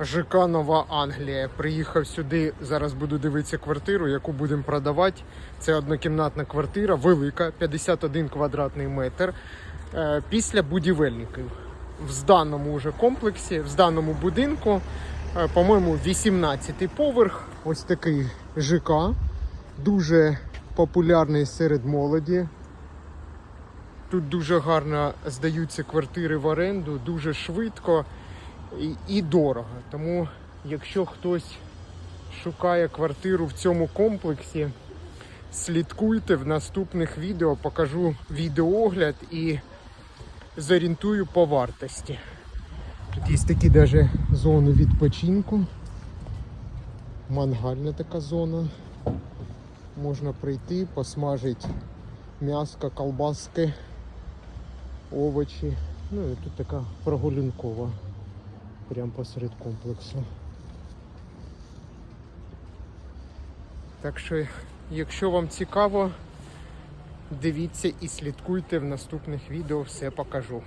ЖК Нова Англія. Приїхав сюди. Зараз буду дивитися квартиру, яку будемо продавати. Це однокімнатна квартира, велика, 51 квадратний метр. Е, Після будівельників. В даному вже комплексі, в даному будинку, е, по-моєму, 18 поверх. Ось такий ЖК. Дуже популярний серед молоді. Тут дуже гарно здаються квартири в оренду, дуже швидко і дорого. Тому, якщо хтось шукає квартиру в цьому комплексі, слідкуйте в наступних відео, покажу відеоогляд і зорієнтую по вартості. Тут є такі даже зони відпочинку. Мангальна така зона. Можна прийти, посмажити м'яско, колбаски, овочі. Ну і тут така прогулянкова. Прямо посеред комплексу. Так що, якщо вам цікаво, дивіться і слідкуйте в наступних відео, все покажу.